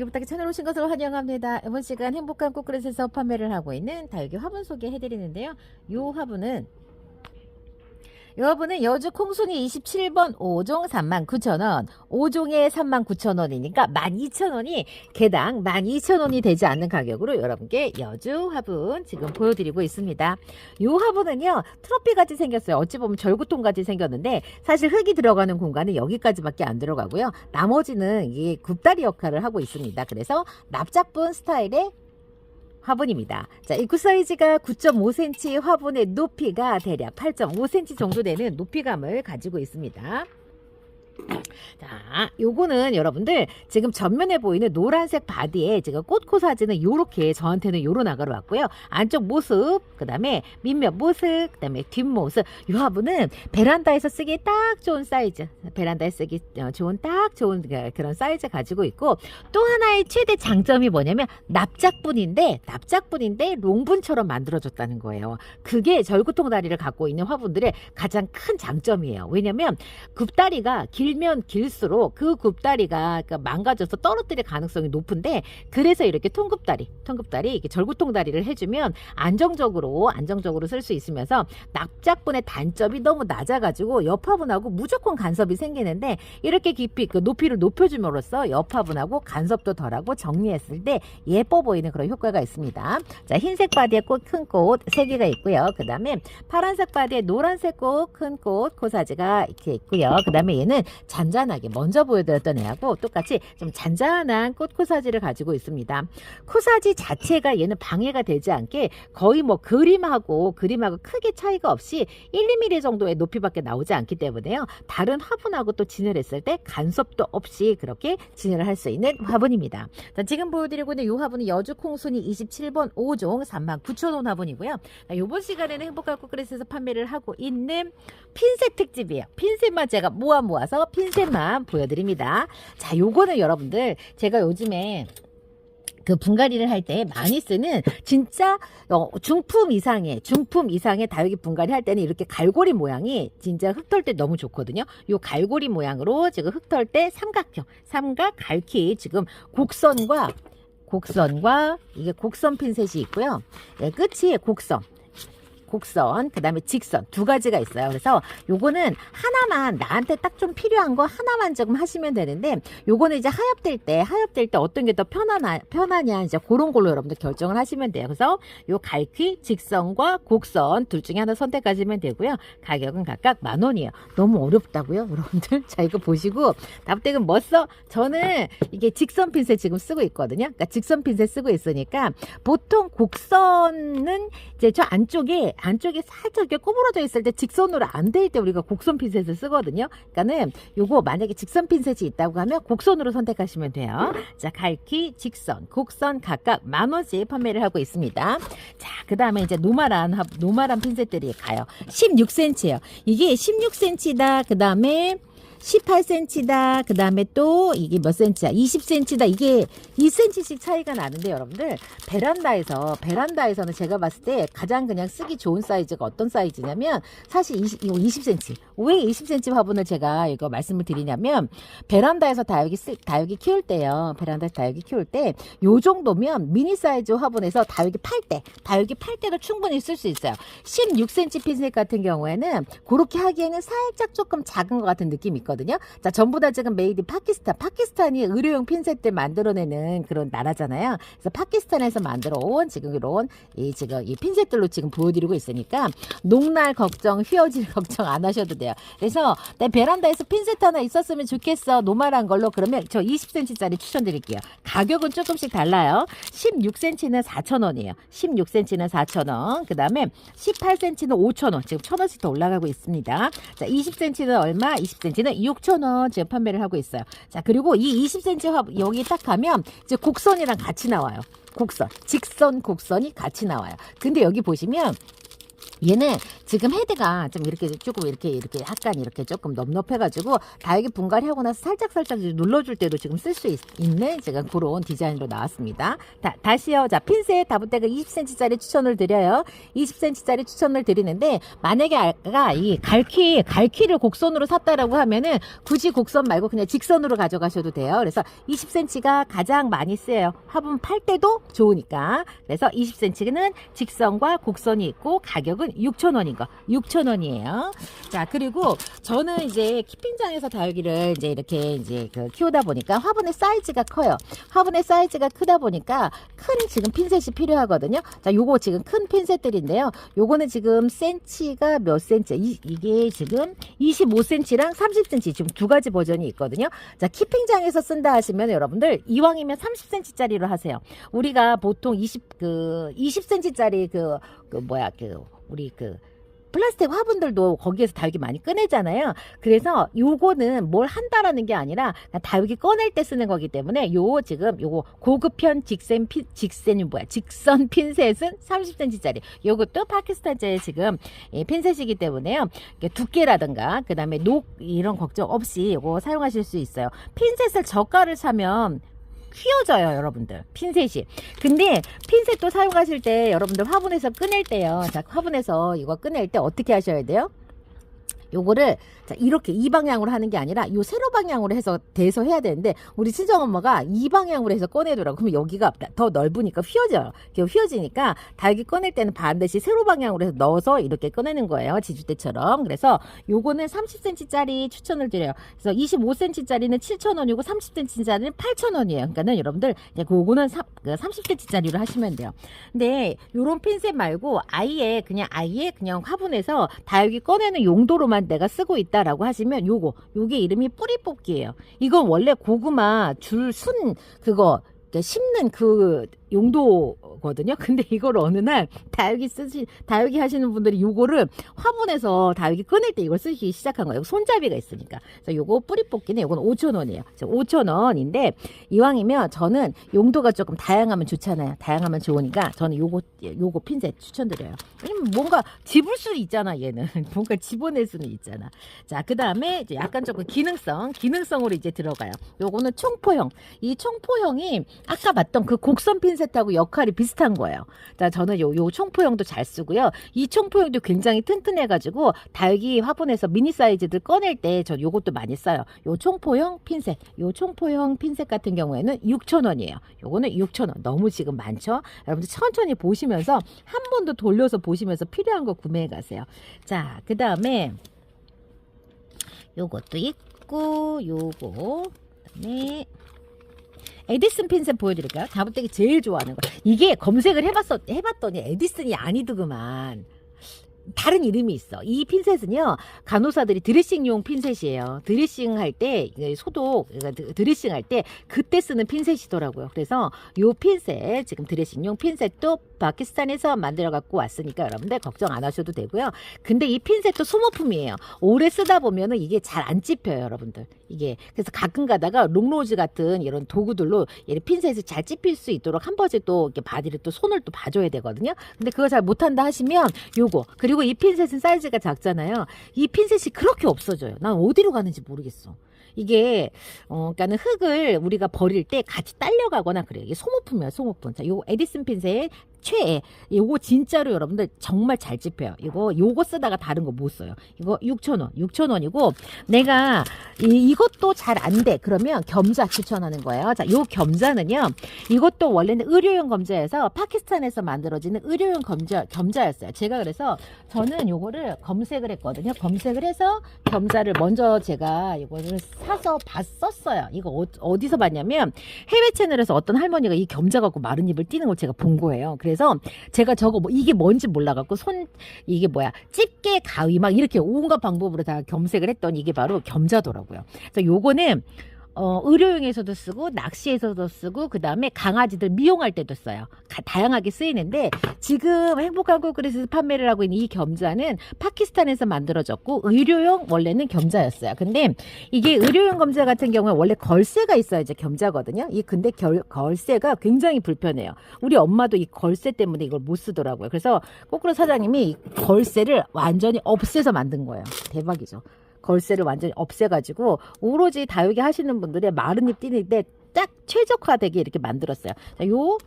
부탁에 채널 오신 것을 환영합니다. 이번 시간 행복한 꽃그릇에서 판매를 하고 있는 다육이 화분 소개해드리는데요. 이 화분은 이 화분은 여주 콩순이 27번 5종 39,000원 5종에 39,000원이니까 12,000원이 개당 12,000원이 되지 않는 가격으로 여러분께 여주 화분 지금 보여드리고 있습니다. 이 화분은요 트로피 같이 생겼어요. 어찌 보면 절구통 같이 생겼는데 사실 흙이 들어가는 공간은 여기까지밖에 안 들어가고요. 나머지는 이게 굽다리 역할을 하고 있습니다. 그래서 납작분 스타일의 화분입니다. 자, 입구 사이즈가 9.5cm, 화분의 높이가 대략 8.5cm 정도 되는 높이감을 가지고 있습니다. 자, 요거는 여러분들 지금 전면에 보이는 노란색 바디에 지금 꽃코 사진은 요렇게 저한테는 요런 아가로 왔고요. 안쪽 모습, 그 다음에 밑면 모습, 그 다음에 뒷모습. 요 화분은 베란다에서 쓰기 딱 좋은 사이즈. 베란다에 쓰기 어, 좋은 딱 좋은 그- 그런 사이즈 가지고 있고 또 하나의 최대 장점이 뭐냐면 납작분인데 납작분인데 롱분처럼 만들어졌다는 거예요. 그게 절구통 다리를 갖고 있는 화분들의 가장 큰 장점이에요. 왜냐면 굽다리가 길면 길수록 그 굽다리가 그러니까 망가져서 떨어뜨릴 가능성이 높은데 그래서 이렇게 통굽다리, 통굽다리 이렇게 절구통 다리를 해주면 안정적으로 안정적으로 쓸 수 있으면서 납작분의 단점이 너무 낮아가지고 옆 화분하고 무조건 간섭이 생기는데 이렇게 깊이 그 높이를 높여줌으로써 옆 화분하고 간섭도 덜하고 정리했을 때 예뻐 보이는 그런 효과가 있습니다. 자 흰색 바디에 꽃 큰 꽃 세 개가 있고요. 그 다음에 파란색 바디에 노란색 꽃 큰 꽃 코사지가 이렇게 있고요. 그 다음에 얘는 잔잔하게 먼저 보여드렸던 애하고 똑같이 좀 잔잔한 꽃 코사지를 가지고 있습니다. 코사지 자체가 얘는 방해가 되지 않게 거의 뭐 그림하고 그림하고 크게 차이가 없이 1, 2mm 정도의 높이밖에 나오지 않기 때문에요. 다른 화분하고 또 진열했을 때 간섭도 없이 그렇게 진열을 할 수 있는 화분입니다. 자, 지금 보여드리고 있는 이 화분은 여주 콩순이 27번 5종 39,000원 화분이고요. 자, 이번 시간에는 행복한 꽃그릇에서 판매를 하고 있는 핀셋 특집이에요. 핀셋만 제가 모아 모아서 핀셋만 보여드립니다. 자, 요거는 여러분들 제가 요즘에 그 분갈이를 할 때 많이 쓰는 진짜 어, 중품 이상의 중품 이상의 다육이 분갈이 할 때는 이렇게 갈고리 모양이 진짜 흙털 때 너무 좋거든요. 요 갈고리 모양으로 지금 흙털 때 삼각형 삼각 갈키 지금 곡선과 곡선과 이게 곡선 핀셋이 있고요. 예, 끝이 곡선. 곡선, 그 다음에 직선 두 가지가 있어요. 그래서 요거는 하나만 나한테 딱 좀 필요한 거 하나만 조금 하시면 되는데 요거는 이제 하엽될 때 하엽될 때 어떤 게 더 편하나 편하냐 이제 그런 걸로 여러분들 결정을 하시면 돼요. 그래서 요 갈퀴, 직선과 곡선 둘 중에 하나 선택하시면 되고요. 가격은 각각 만 원이에요. 너무 어렵다고요, 여러분들? 자 이거 보시고 답득은 뭐 써? 저는 이게 직선 핀셋 지금 쓰고 있거든요. 그러니까 직선 핀셋 쓰고 있으니까 보통 곡선은 이제 저 안쪽에 안쪽에 살짝 이렇게 구부러져 있을 때 직선으로 안 될 때 우리가 곡선 핀셋을 쓰거든요. 그러니까는 요거 만약에 직선 핀셋이 있다고 하면 곡선으로 선택하시면 돼요. 자, 갈퀴, 직선, 곡선 각각 만 원씩 판매를 하고 있습니다. 자, 그다음에 이제 노말한 합- 노말한 핀셋들이 가요. 16cm예요. 이게 16cm다. 그다음에 18cm다. 그 다음에 또 이게 몇 cm야? 20cm다. 이게 2cm씩 차이가 나는데 여러분들 베란다에서 베란다에서는 제가 봤을 때 가장 그냥 쓰기 좋은 사이즈가 어떤 사이즈냐면 사실 20, 이거 20cm. 왜 20cm 화분을 제가 이거 말씀을 드리냐면 베란다에서 다육이 쓰, 다육이 키울 때요. 베란다에서 다육이 키울 때 요 정도면 미니 사이즈 화분에서 다육이 팔 때, 다육이 팔 때도 충분히 쓸 수 있어요. 16cm 핀셋 같은 경우에는 그렇게 하기에는 살짝 조금 작은 것 같은 느낌이 있거든요. 자, 전부 다 지금 메이드 파키스탄. 파키스탄이 의료용 핀셋들 만들어내는 그런 나라잖아요. 그래서 파키스탄에서 만들어 온 지금 이런 이 지금 이 핀셋들로 지금 보여드리고 있으니까 녹날 걱정, 휘어질 걱정 안 하셔도 돼요. 그래서 내 베란다에서 핀셋 하나 있었으면 좋겠어. 노말한 걸로 그러면 저 20cm짜리 추천드릴게요. 가격은 조금씩 달라요. 16cm는 4,000원이에요. 16cm는 4,000원. 그 다음에 18cm는 5,000원. 지금 1,000원씩 더 올라가고 있습니다. 자, 20cm는 얼마? 20cm는 6,000원 지금 판매를 하고 있어요. 자, 그리고 이 20cm 화 여기 딱 가면 이제 곡선이랑 같이 나와요. 곡선, 직선, 곡선이 같이 나와요. 근데 여기 보시면 얘는 지금 헤드가 좀 이렇게 조금 이렇게 이렇게 약간 이렇게 조금 넙넙해가지고 다육이 분갈이 하고 나서 살짝 살짝 이제 눌러줄 때도 지금 쓸 수 있는 제가 그런 디자인으로 나왔습니다. 다, 다시요. 자 핀셋 다부떼가 20cm짜리 추천을 드려요. 20cm짜리 추천을 드리는데 만약에 아까 이 갈퀴 갈퀴를 곡선으로 샀다라고 하면은 굳이 곡선 말고 그냥 직선으로 가져가셔도 돼요. 그래서 20cm가 가장 많이 쓰여요. 화분 팔 때도 좋으니까. 그래서 20cm는 직선과 곡선이 있고 가격은 6,000원인 거. 6,000원이에요. 자, 그리고 저는 이제 키핑장에서 다육이를 이제 이렇게 이제 그 키우다 보니까 화분의 사이즈가 커요. 화분의 사이즈가 크다 보니까 큰 지금 핀셋이 필요하거든요. 자, 요거 지금 큰 핀셋들인데요. 요거는 지금 센치가 몇 센치? 이, 이게 지금 25cm랑 30cm 지금 두 가지 버전이 있거든요. 자, 키핑장에서 쓴다 하시면 여러분들 이왕이면 30cm짜리로 하세요. 우리가 보통 20 그 20cm짜리 그, 그 뭐야 그 우리 그 플라스틱 화분들도 거기에서 다육이 많이 꺼내잖아요. 그래서 요거는 뭘 한다라는 게 아니라 다육이 꺼낼 때 쓰는 거기 때문에 요 지금 요거 고급형 직선 핀 직선이 뭐야 직선 핀셋은 30cm짜리 요것도 파키스탄제 지금 이 핀셋이기 때문에요. 두께라든가 그다음에 녹 이런 걱정 없이 요거 사용하실 수 있어요. 핀셋을 저가를 사면 휘어져요, 여러분들. 핀셋이. 근데 핀셋도 사용하실 때 여러분들 화분에서 꺼낼 때요. 자, 화분에서 이거 꺼낼 때 어떻게 하셔야 돼요? 요거를 자 이렇게 이 방향으로 하는 게 아니라 요 세로 방향으로 해서 대서 해야 되는데 우리 친정 엄마가 이 방향으로 해서 꺼내더라고. 그러면 여기가 더 넓으니까 휘어져요 휘어지니까 다육이 꺼낼 때는 반드시 세로 방향으로 해서 넣어서 이렇게 꺼내는 거예요 지주대처럼. 그래서 요거는 30cm짜리 추천을 드려요. 그래서 25cm짜리는 7,000원이고 30cm짜리는 8,000원이에요. 그러니까는 여러분들 그거는 30cm짜리로 하시면 돼요. 근데 요런 핀셋 말고 아예 그냥 아예 그냥 화분에서 다육이 꺼내는 용도로만 내가 쓰고 있다 라고 하시면 요거 요게 이름이 뿌리 뽑기예요. 이건 원래 고구마 줄 순 그거 심는 그 용도거든요. 근데 이걸 어느 날 다육이 쓰시 다육이 하시는 분들이 요거를 화분에서 다육이 꺼낼 때 이걸 쓰기 시작한 거예요. 손잡이가 있으니까. 그래서 요거 뿌리 뽑기는 요건 5,000원이에요. 5,000원인데 이왕이면 저는 용도가 조금 다양하면 좋잖아요. 다양하면 좋으니까 저는 요거 요거 핀셋 추천드려요. 뭔가 집을 수 있잖아, 얘는. 뭔가 집어낼 수는 있잖아. 자, 그다음에 이제 약간 조금 기능성, 기능성으로 이제 들어가요. 요거는 총포형. 이 총포형이 아까 봤던 그 곡선 핀셋 하고 역할이 비슷한 거예요. 자, 저는 요, 요 총포형도 잘 쓰고요. 이 총포형도 굉장히 튼튼해가지고 다육이 화분에서 미니 사이즈들 꺼낼 때저 요것도 많이 써요. 요 총포형 핀셋, 요 총포형 핀셋 같은 경우에는 6,000원이에요. 요거는 6,000원. 너무 지금 많죠? 여러분들 천천히 보시면서 한 번 더 돌려서 보시면서 필요한 거 구매해 가세요. 자, 그 다음에 요것도 있고, 요거, 그다음에 에디슨 핀셋 보여드릴까요? 다부떼기 제일 좋아하는 거. 이게 검색을 해봤어, 해봤더니 에디슨이 아니더구만. 다른 이름이 있어. 이 핀셋은요, 간호사들이 드레싱용 핀셋이에요. 드레싱 할 때, 소독, 그러니까 드레싱 할 때, 그때 쓰는 핀셋이더라고요. 그래서 요 핀셋, 지금 드레싱용 핀셋도 파키스탄에서 만들어 갖고 왔으니까 여러분들 걱정 안 하셔도 되고요. 근데 이 핀셋도 소모품이에요. 오래 쓰다 보면은 이게 잘 안 찝혀요, 여러분들. 이게. 그래서 가끔 가다가 롱로즈 같은 이런 도구들로 이 핀셋을 잘 찝힐 수 있도록 한 번씩 또 이렇게 바디를 또 손을 또 봐줘야 되거든요. 근데 그거 잘 못한다 하시면 요거. 그리고 이 핀셋은 사이즈가 작잖아요. 이 핀셋이 그렇게 없어져요. 난 어디로 가는지 모르겠어. 이게 어 그러니까는 흙을 우리가 버릴 때 같이 딸려가거나 그래요. 이게 소모품이에요, 소모품. 자, 요거 에디슨 핀셋 최애. 요거 진짜로 여러분들 정말 잘 집혀요. 이거 요거 쓰다가 다른 거 못 써요. 이거 6,000원. 6,000원이고 내가 이, 이것도 잘 안 돼. 그러면 겸자 추천하는 거예요. 자, 요 겸자는요. 이것도 원래는 의료용 검자여서 파키스탄에서 만들어지는 의료용 검자 겸자였어요. 제가 그래서 저는 요거를 검색을 했거든요. 검색을 해서 겸자를 먼저 제가 이거를 사서 봤었어요. 이거 어, 어디서 봤냐면 해외 채널에서 어떤 할머니가 이 겸자 갖고 마른 잎을 띄는 걸 제가 본 거예요. 그래서 제가 저거 뭐 이게 뭔지 몰라갖고 손 이게 뭐야 집게 가위 막 이렇게 온갖 방법으로 다 검색을 했더니 이게 바로 겸자더라고요. 그래서 요거는 어, 의료용에서도 쓰고 낚시에서도 쓰고 그 다음에 강아지들 미용할 때도 써요. 가- 다양하게 쓰이는데 지금 행복한 코크릿에서 판매를 하고 있는 이 겸자는 파키스탄에서 만들어졌고 의료용 원래는 겸자였어요. 근데 이게 의료용 겸자 같은 경우에 원래 걸쇠가 있어야지 겸자거든요. 이 근데 결, 걸쇠가 굉장히 불편해요. 우리 엄마도 이 걸쇠 때문에 이걸 못 쓰더라고요. 그래서 코크릿 사장님이 이 걸쇠를 완전히 없애서 만든 거예요. 대박이죠. 걸쇠를 완전히 없애가지고 오로지 다육이 하시는 분들의 마른 잎 띄는 데 딱 최적화되게 이렇게 만들었어요. 자, 요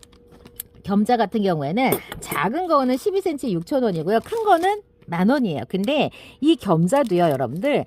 겸자 같은 경우에는 작은 거는 12cm 6,000원이고요. 큰 거는 만 원이에요. 근데 이 겸자도요, 여러분들.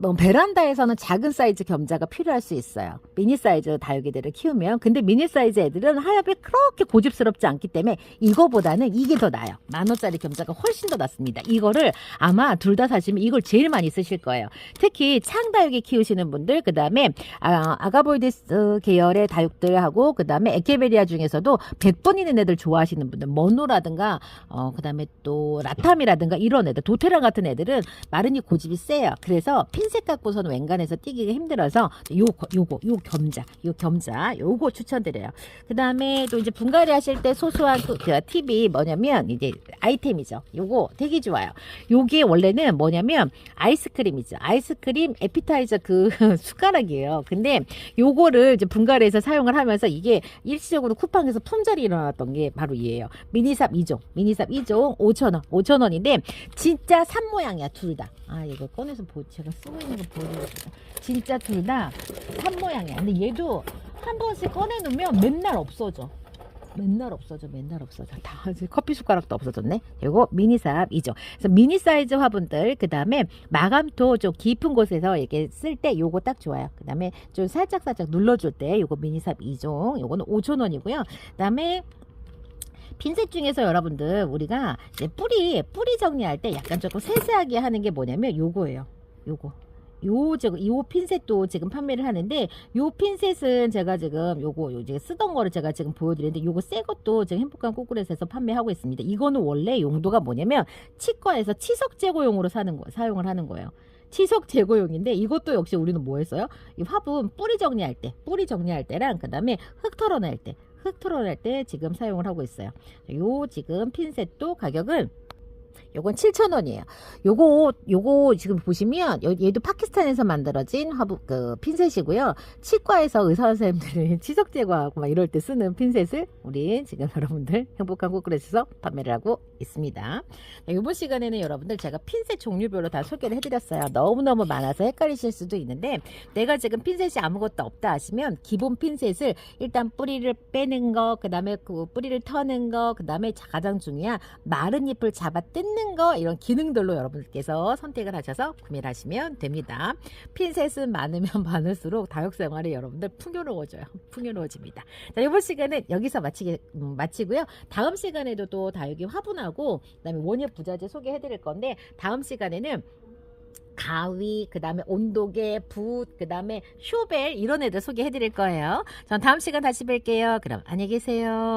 뭐 베란다에서는 작은 사이즈 겸자가 필요할 수 있어요. 미니 사이즈 다육이들을 키우면 근데 미니 사이즈 애들은 하엽이 그렇게 고집스럽지 않기 때문에 이거보다는 이게 더 나아요. 만 원짜리 겸자가 훨씬 더 낫습니다. 이거를 아마 둘 다 사시면 이걸 제일 많이 쓰실 거예요. 특히 창다육이 키우시는 분들 그 다음에 아, 아가보이디스 계열의 다육들하고 그 다음에 에케베리아 중에서도 100번 있는 애들 좋아하시는 분들 머노라든가 어 그 다음에 또 라탐이라든가 이런 애들 도테랑 같은 애들은 마른이 고집이 세요. 그래서 핀셋 갖고서는 웬간해서 뛰기가 힘들어서 요 요거 요 겸자 요 겸자 요거 추천드려요. 그 다음에 또 이제 분갈이 하실 때 소소한 그, 그 팁이 뭐냐면 이제 아이템이죠. 요거 되게 좋아요. 요게 원래는 뭐냐면 아이스크림이죠. 아이스크림 에피타이저 그 숟가락이에요. 근데 요거를 이제 분갈이해서 사용을 하면서 이게 일시적으로 쿠팡에서 품절이 일어났던 게 바로 얘예요. 미니삽 2종, 미니삽 2종 5,000원, 5,000원인데 진짜 삽 모양이야 둘 다. 아 이거 꺼내서 보 제가 쓰고 있는 거 보여드릴게요. 진짜 둘다삽 모양이야. 근데 얘도 한 번씩 꺼내놓으면 맨날 없어져. 맨날 없어져, 맨날 없어져. 다 커피 숟가락도 없어졌네. 요거 미니삽 2종. 그래서 미니 사이즈 화분들, 그 다음에 마감토 좀 깊은 곳에서 이렇게 쓸 때 요거 딱 좋아요. 그 다음에 좀 살짝 살짝 눌러줄 때 요거 미니 삽 2종, 요거는 5,000원이고요. 그 다음에 핀셋 중에서 여러분들 우리가 뿌리 뿌리 정리할 때 약간 조금 세세하게 하는 게 뭐냐면 요거예요. 요거. 요 지금 요 핀셋도 지금 판매를 하는데 요 핀셋은 제가 지금 요거 요 지금 쓰던 거를 제가 지금 보여드리는데 요거 새 것도 지금 행복한 꼬꾸렛에서 판매하고 있습니다. 이거는 원래 용도가 뭐냐면 치과에서 치석 제거용으로 사는 거 사용을 하는 거예요. 치석 제거용인데 이것도 역시 우리는 뭐 했어요? 이 화분 뿌리 정리할 때, 뿌리 정리할 때랑 그다음에 흙 털어낼 때, 흙 털어낼 때 지금 사용을 하고 있어요. 요 지금 핀셋도 가격은 요건 7,000원이에요. 요거 요거 지금 보시면 여- 얘도 파키스탄에서 만들어진 화분 그 핀셋이고요. 치과에서 의사 선생님들이 치석 제거하고 막 이럴 때 쓰는 핀셋을 우리 지금 여러분들 행복한 코크렛에서 판매를 하고 있습니다. 네, 이번 시간에는 여러분들 제가 핀셋 종류별로 다 소개를 해드렸어요. 너무너무 많아서 헷갈리실 수도 있는데 내가 지금 핀셋이 아무것도 없다 하시면 기본 핀셋을 일단 뿌리를 빼는 거, 그 다음에 그 뿌리를 터는 거, 그 다음에 가장 중요한 마른 잎을 잡아 뜯는 거 이런 기능들로 여러분들께서 선택을 하셔서 구매를 하시면 됩니다. 핀셋은 많으면 많을수록 다육 생활이 여러분들 풍요로워져요. 풍요로워집니다. 자, 이번 시간은 여기서 마치게, 음, 마치고요. 다음 시간에도 또 다육이 화분 하고 그다음에 원예 부자재 소개해 드릴 건데 다음 시간에는 가위, 그 다음에 온도계, 붓, 그 다음에 쇼벨 이런 애들 소개해 드릴 거예요. 전 다음 시간 다시 뵐게요. 그럼 안녕히 계세요.